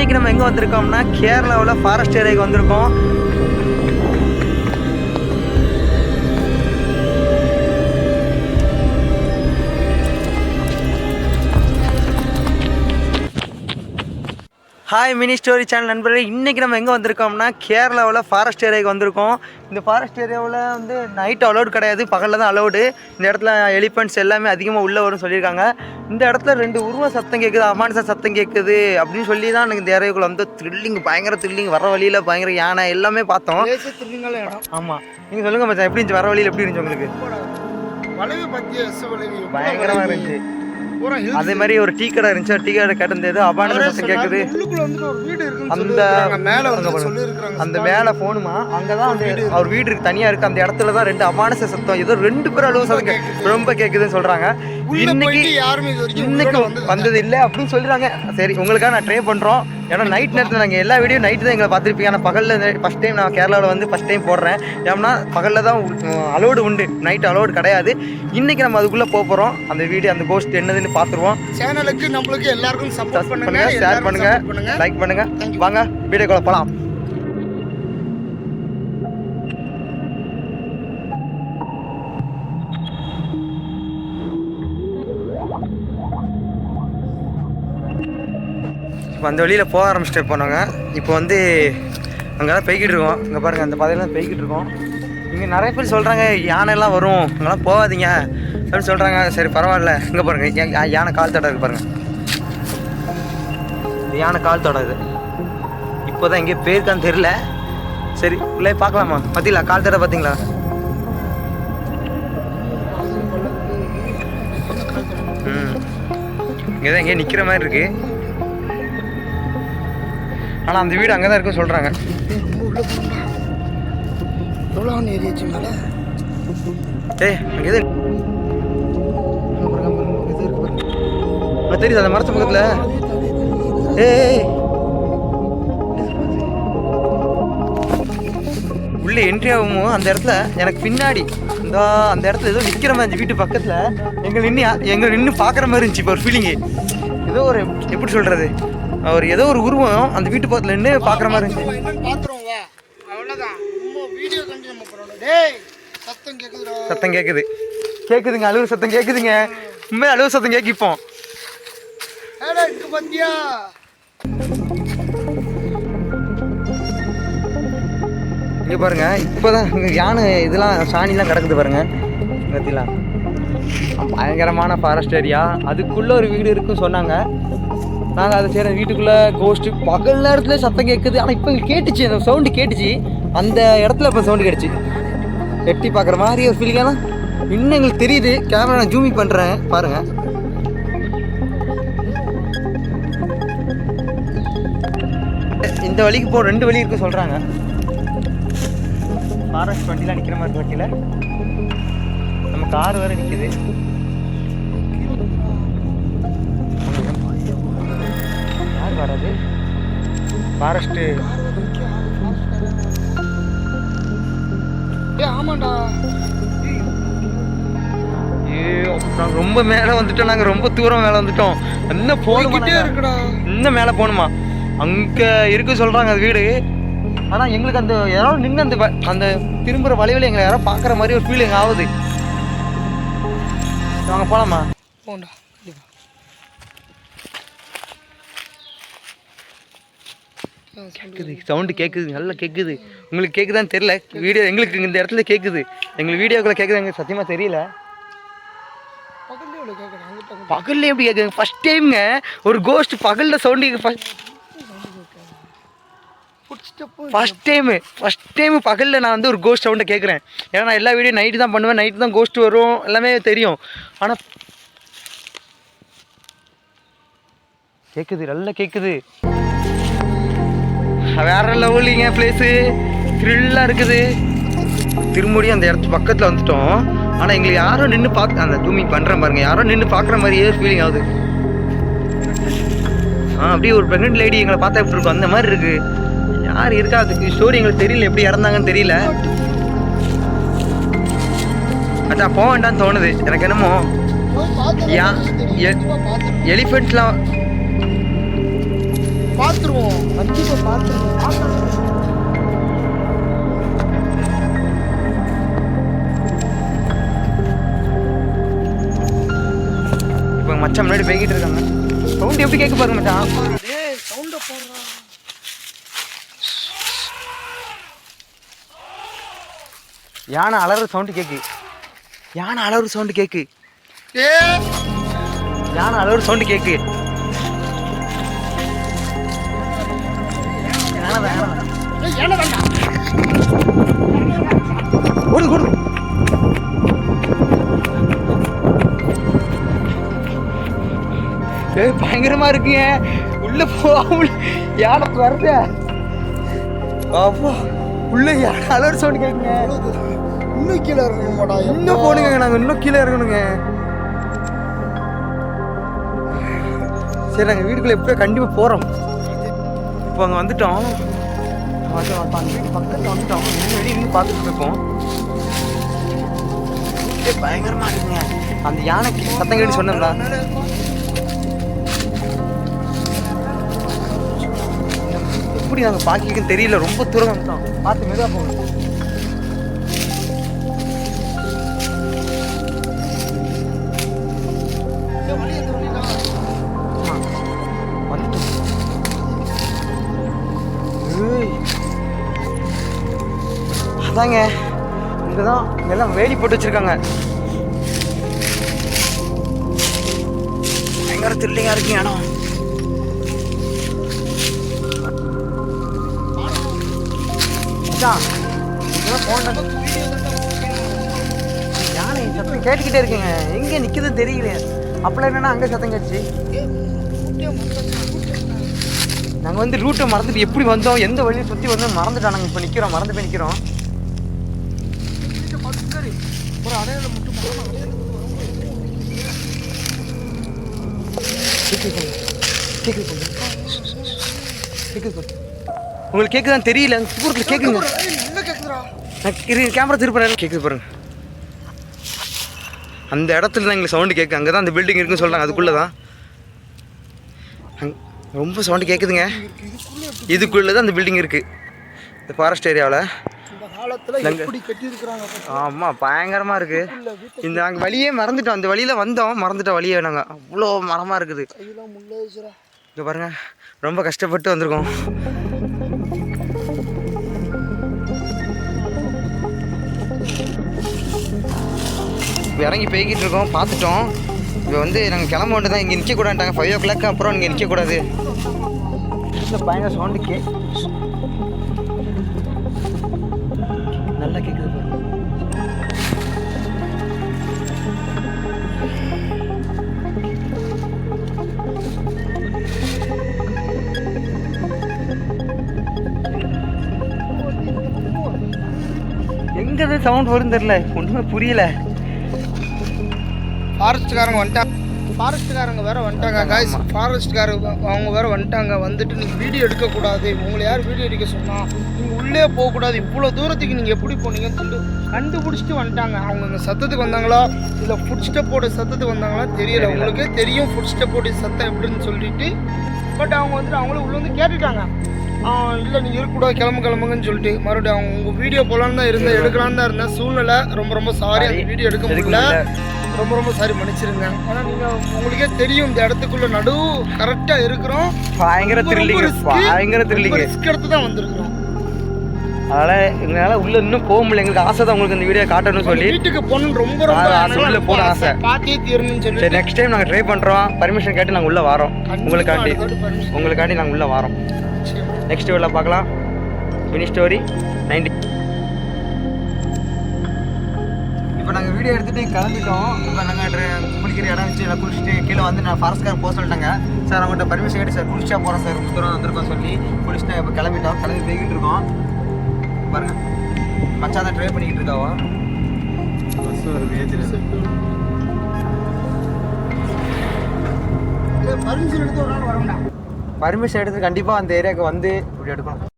இன்னைக்கு நம்ம எங்கே வந்திருக்கோம்னா கேரளாவில் ஃபாரஸ்ட் ஏரியாவுக்கு வந்திருக்கோம். ஹாய் மினி ஸ்டோரி சேனல் நண்பர்களே. இன்றைக்கி நம்ம எங்கே வந்திருக்கோம்னா கேரளாவில் ஃபாரஸ்ட் ஏரியாவுக்கு வந்திருக்கோம். இந்த ஃபாரஸ்ட் ஏரியாவில் வந்து நைட் அலௌடு கிடையாது. பகலில் தான் அலௌடு இந்த இடத்துல எலிஃபெண்ட்ஸ் எல்லாமே அதிகமாக உள்ளே வரும்னு சொல்லியிருக்காங்க. இந்த இடத்துல ரெண்டு உருவ சத்தம் கேட்குது அமானுச சத்தம் கேட்குது அப்படின்னு சொல்லி தான் எனக்கு இந்த ஏரியாவுக்குள்ள வந்து த்ரில்லிங் பயங்கர த்ரில்லிங் வர வழியில் பயங்கர யானை எல்லாமே பார்த்தோம். ஆமாம் நீங்கள் சொல்லுங்கள் மச்சான் எப்படி இருந்துச்சு? வர வழியில் எப்படி இருந்துச்சு உங்களுக்கு? பயங்கரமாக இருந்துச்சு. அதே மாதிரி ஒரு டீ கடை இருந்துச்சு டீ கடை கேட்டிருந்தது அபான சத்தம் கேட்குது அந்த-. மேல வந்து. அந்த மேலே போகணுமா அங்கே தான் அந்த அவர் வீடு இருக்கு தனியாக இருக்குது அந்த இடத்துல தான் ரெண்டு அமானுச சத்தம் ஏதோ ரெண்டு பேரும் அழுவ சத்தம் ரொம்ப கேட்குதுன்னு சொல்கிறாங்க இன்னைக்கு இன்னைக்கு வந்தது இல்லை அப்படின்னு சொல்கிறாங்க சரி உங்களுக்காக நான் ட்ரை பண்ணுறோம் ஏன்னா நைட் நேரத்தில் நாங்கள் எல்லா வீடியோ நைட்டு தான் எங்களை பார்த்துருப்பீங்க. ஆனால் பகலில் ஃபஸ்ட் டைம் நான் கேரளாவில் வந்து ஃபஸ்ட் டைம் போடுறேன். ஏன்னா பகலில் தான் அலோடு உண்டு. நைட் அலோடு கிடையாது. இன்னைக்கு நம்ம அதுக்குள்ளே போக போகிறோம் அந்த வீடியோ அந்த கோஸ்ட் என்னதுன்னு பார்த்துருவோம். சேனலுக்கு நம்மளுக்கு எல்லாருக்கும் சப்போர்ட் பண்ணுங்க. பண்ணுங்க ஷேர் எல்லாரும் பண்ணுங்க. support பண்ணுங்க. லைக் பண்ணுங்க. Thank you. வாங்க வீடியோக்குள்ள போகலாம் இப்போ அந்த வழியில் போக ஆரம்பிச்சிட்டு போனாங்க இப்போ வந்து அங்கே தான் பெய்கிட்டு இருக்கோம். இங்கே பாருங்கள் அந்த பாதையெல்லாம் பெய்கிட்டு இருக்கோம். இங்கே நிறைய பேர் சொல்கிறாங்க யானைலாம் வரும். அங்கெல்லாம் போகாதீங்க அப்படின்னு சொல்கிறாங்க சரி பரவாயில்ல. இங்கே பாருங்கள் யா- யானை கால் தடம் பாருங்கள் யானை கால் தடம் இது இப்போ தான் எங்கேயோ போயிருக்கான்னு தெரியல. சரி உள்ளே பார்க்கலாமா? பார்த்தீங்களா? கால் தடம் பார்த்தீங்களா? ம். இங்கே தான் எங்கேயோ நிற்கிற மாதிரி இருக்குது ஆனால் அந்த வீடு அங்கே தான் இருக்குன்னு சொல்கிறாங்க ஏய் அங்கே எது? தெரியுது அந்த மரத்து பக்கத்தில்? ஏய், உள்ளே என்ட்ரி ஆகும் அந்த இடத்துல எனக்கு பின்னாடி இந்த அந்த இடத்துல ஏதோ நிற்கிற மாதிரி இருந்துச்சு வீட்டு பக்கத்தில். எங்களை நின்று எங்களை நின்று பார்க்குற மாதிரி இருந்துச்சு இப்போ ஒரு ஃபீலிங்கு ஏதோ ஒரு எப்படி சொல்கிறது ஒரு ஏதோ ஒரு உருவம் அந்த வீட்டு பக்கத்தில் நின்று பார்க்குற மாதிரி. இருந்துச்சு நம்ம என்னன்னு பாத்துருவோம் வா அவ்வளோதான் நம்ம வீடியோ கண்டு நம்ம பரவாயில்ல டேய் சத்தம் கேக்குதுடா. சத்தம் கேட்குது கேட்குதுங்க அழுவு சத்தம் கேட்குதுங்க உண்மையாக அழுவு சத்தம் பாத்தியா? இங்கே பாருங்க இப்போதான் யானை இதெல்லாம் சாணிலாம் கிடக்குது பாருங்க. பார்த்தீங்களா பயங்கரமான ஃபாரஸ்ட் ஏரியா அதுக்குள்ளே ஒரு வீடு இருக்குன்னு சொன்னாங்க. நாங்கள் அதை செய்கிற வீட்டுக்குள்ளே கோஸ்ட்டு பகல் நேரத்தில் சத்தம் கேட்குது ஆனால் இப்போ கேட்டுச்சு அந்த சவுண்டு கேட்டுச்சு. அந்த இடத்துல இப்போ சவுண்டு கேட்டுச்சு. எட்டி பார்க்குற மாதிரி ஒரு ஃபீலிங் ஆனால் இன்னும் எங்களுக்கு தெரியுது. கேமரா நான் ஜூமிங் பண்ணுறேன் பாருங்கள் இந்த வழிக்கு போ ரெண்டு வழி இருக்கு சொல்கிறாங்க ஃபாரஸ்ட் வண்டியில் நிற்கிற மாதிரி வண்டியில். நம்ம கார் வேறு நிற்கிது ஃபாரஸ்ட்டு ஆமாண்டா. ஐயோ நாங்கள் ரொம்ப மேலே வந்துட்டோம். நாங்கள் ரொம்ப தூரம் மேலே வந்துட்டோம். இன்னும் நாங்க? இருக்குடா. இன்னும் மேலே போகணுமா? அங்கே இருக்கு சொல்கிறாங்க அது வீடு. ஆனால் எங்களுக்கு அந்த யாரோ நின்று அந்த அந்த திரும்புகிற வழிவில் எங்களை யாரோ பார்க்குற மாதிரி ஒரு ஃபீலிங் ஆகுது. வாங்க போகலாமா போண்டா கண்டிப்பா ஆ, சொல்லு. கேட்குது சவுண்டு கேட்குது நல்லா கேட்குது உங்களுக்கு கேட்குதான்னு தெரியல. வீடியோ எங்களுக்கு இந்த இடத்துல கேட்குது எங்களுக்கு வீடியோக்குள்ள கேட்குது எங்களுக்கு சத்தியமாக தெரியல. பகல்ல எப்படி கேட்குறாங்க ஃபர்ஸ்ட் டைம்ங்க ஒரு கோஸ்ட் பகலில் sound first first time first time பகலில் நான் வந்து ஒரு கோஸ்ட் சவுண்டை கேட்குறேன் ஏன்னா நான் எல்லா வீடியோ நைட்டு தான் பண்ணுவேன். நைட்டு தான் கோஸ்ட் வரும். எல்லாமே தெரியும். ஆனால் கேட்குது நல்லா கேட்குது வேற லெவலிங்க பிளேஸு த்ரில்லாக இருக்குது. திரும்படியும் அந்த இடத்து பக்கத்தில் வந்துட்டோம். ஆனால் எங்களுக்கு யாரோ நின்று பார்க்க அந்த ஜூமிங் பண்ணுறேன் பாருங்க. யாரோ நின்று பார்க்குற மாதிரியே ஃபீலிங் ஆகுது. ஆ அப்படியே ஒரு ப்ரெக்னென்ட் லேடி எங்களை பார்த்தா எப்படி இருக்கும். அந்த மாதிரி இருக்கு. யார் இருக்கா? அதுக்கு ஸ்டோரி எங்களுக்கு தெரியல. எப்படி இறந்தாங்கன்னு தெரியல. அதான் போக வேண்டாம்னு தோணுது. எனக்கு என்னமோ. எலிஃபெண்ட்லாம் பார்த்துருவோம். கண்டிப்பாக பார்த்துருவோம். மச்சான் முன்னாடி போய்கிட்டு இருக்காங்க. சவுண்ட் எப்படி கேட்க பாருங்க மச்சான்? சவுண்டை போடுறா. யானை அலற சவுண்டு கேக்கு. யானை அலற சவுண்டு கேக்கு. யானை அலற சவுண்டு கேக்கு. ஓடுங்க ஓடுங்க ஏய் பயங்கரமா இருக்குங்க உள்ள போகாம யானை வருது அப்போ உள்ள அலற சவுண்டு கேக்குங்க இன்னும் கீழே இருக்கணுமாடா இன்னும் போடுங்க நாங்க இன்னும் கீழே இறங்கணுங்க. சரி நாங்கள் வீட்டுக்குள்ள எப்படியோ கண்டிப்பாக போகிறோம் இப்போ அங்கே வந்துட்டோம். வந்து அப்ப வீட்டு பக்கத்தில் வந்துட்டோம் முன்னாடி இருந்து பார்த்துட்டு இருக்கோம். ஏய், பயங்கரமா இருக்குங்க. அந்த யானைக்கு சத்தம் கேட்டு சொன்னோம்ல எப்படி நாங்கள் பார்க்கிக்கன்னு தெரியல ரொம்ப தூரம் வந்துட்டோம். பார்த்து மெதுவாக போகணும் அதாங்க. இங்கே தான் எல்லாம் வேலி போட்டு வச்சுருக்காங்க. பயங்கர திருள்ளிங்க இருக்குங்க இடம். அதான், யானை சத்தம் கேட்டுக்கிட்டே இருக்குங்க. எங்கே நிக்குதுன்னு தெரியல அப்பெல்லாம் என்னென்னா அங்கே சத்தம் கேட்டுச்சு. நாங்கள் வந்து ரூட்டை மறந்துட்டு எப்படி வந்தோம் எந்த வழியை சுற்றி வந்தோம் மறந்துட்டோம் நாங்கள் இப்போ நிற்கிறோம் மறந்து போய் நிற்கிறோம் ஒரு அடையாளம் மட்டும் உங்களுக்கு கேட்குதான் தெரியல. தூரத்தில் கேட்குங்க நான் கேமரா திருப்பறேன். கேட்குது பாருங்க. அந்த இடத்துல தான் எங்களுக்கு சவுண்டு கேட்கு அங்கே தான் அந்த பில்டிங் இருக்குன்னு சொல்கிறாங்க அதுக்குள்ளே தான் ரொம்ப சவுண்டு கேட்குதுங்க இதுக்குள்ளே தான் அந்த பில்டிங் இருக்குது இந்த ஃபாரஸ்ட் ஏரியாவில் ஆமாம் பயங்கரமாக இருக்குது இந்த நாங்கள் வழியே மறந்துட்டோம். அந்த வழியில் வந்தோம். மறந்துட்டோம் வழியே நாங்கள் அவ்வளோ மரமாக இருக்குது. இங்கே பாருங்க. ரொம்ப கஷ்டப்பட்டு வந்திருக்கோம். இப்போ இறங்கி போய்கிட்டு இருக்கோம். பார்த்துட்டோம். இப்போ வந்து நாங்கள் கிளம்ப வேண்டியது தான் இங்கே நிற்கக்கூடாதுட்டாங்க ஃபைவ் ஓ கிளாக் அப்புறம் இங்கே நிற்கக்கூடாது பயங்கர சவுண்டு கே நல்லா கேட்குது பாருங்க எங்கே சவுண்ட் வரும் தெரில ஒன்றுமே புரியல. ஃபாரஸ்ட்காரங்க வந்துட்டா ஃபாரஸ்ட்காரங்க வேற வந்துட்டாங்க. காய்ஸ் ஃபாரஸ்ட்காரங்க அவங்க வேற வந்துட்டாங்க. வந்துட்டு நீங்கள் வீடியோ எடுக்கக்கூடாது. உங்களை யார் வீடியோ எடுக்க சொன்னா நீங்கள் உள்ளே போகக்கூடாது. இவ்வளோ தூரத்துக்கு நீங்கள் எப்படி போனீங்கன்னு சொல்லிட்டு கண்டுபிடிச்சிட்டு வந்துட்டாங்க. அவங்க இங்கே சத்தத்துக்கு வந்தாங்களா? இல்லை ஃபுட் ஸ்டெப்போட சத்தத்துக்கு வந்தாங்களா? தெரியல. உங்களுக்கே தெரியும் ஃபுட் ஸ்டெப்போட சத்தம் எப்படின்னு சொல்லிட்டு. பட் அவங்க வந்துட்டு அவங்களும் உள்ள வந்து கேட்டுட்டாங்க. இல்லை நீங்கள் இருக்கக்கூடாது. கிளம்பு கிளம்புங்கன்னு சொல்லிட்டு. மறுபடியும் அவங்க உங்கள் வீடியோ போகலான்னு தான் இருந்தேன். எடுக்கலான்னு தான் இருந்தேன். சூழ்நிலை. ரொம்ப ரொம்ப சாரி அந்த வீடியோ எடுக்க முடியல. ரொம்ப ரொம்ப சாரி மன்னிச்சிருங்க. ஆனால் நீங்கள் உங்களுக்கே தெரியும் இந்த இடத்துக்குள்ள நடு கரெக்டாக இருக்கிறோம். பயங்கர த்ரில்லிங்க பயங்கர த்ரில்லிங்க ரிஸ்க் எடுத்து தான் வந்திருக்கிறோம். அதனால் எங்களால் உள்ளே இன்னும் போக முடியல. எங்களுக்கு ஆசை தான் உங்களுக்கு இந்த வீடியோ காட்டணும்னு சொல்லி. வீட்டுக்கு போகணுன்னு ரொம்ப ரொம்ப ஆ, எனக்கு உள்ள போன ஆசை. பார்த்தே தீரணும்னு சொல்லி சரி நெக்ஸ்ட் டைம் நாங்கள் ட்ரை பண்ணுறோம் பர்மிஷன் கேட்டு நாங்கள் உள்ளே வரோம். உங்களுக்காண்டி. உங்களுக்காண்டி நாங்கள் உள்ளே வரோம். நெக்ஸ்ட் வீடியோவில் பார்க்கலாம். மினி ஸ்டோரி நைன்டி இப்போ நாங்கள் வீடியோ எடுத்துகிட்டு கிளம்பிட்டோம். இப்போ நாங்கள் குளிக்கிற இடம் வச்சு எல்லாம் குளிச்சுட்டு கீழே வந்து நான் ஃபாரஸ்ட்கார் போக சொல்லிட்டாங்க. சார் அவங்கள்ட்ட பர்மிஷன் கேட்டு சார் குளிச்சா போகிறோம் சார். ரொம்ப தூரம் வந்திருக்கோம் சொல்லி குளிச்சுட்டு இப்போ கிளம்பிட்டோம். கிளம்பி போய்கிட்டு இருக்கோம். பாருங்க. மச்சான் தான் ட்ரை பண்ணிக்கிட்டு இருக்காவா? ஏய், permission எடுத்து ஒரு நாள் வரோம்டா பர்மிஷன் எடுத்து கண்டிப்பாக அந்த ஏரியாவுக்கு வந்து இப்படி எடுக்கணும்.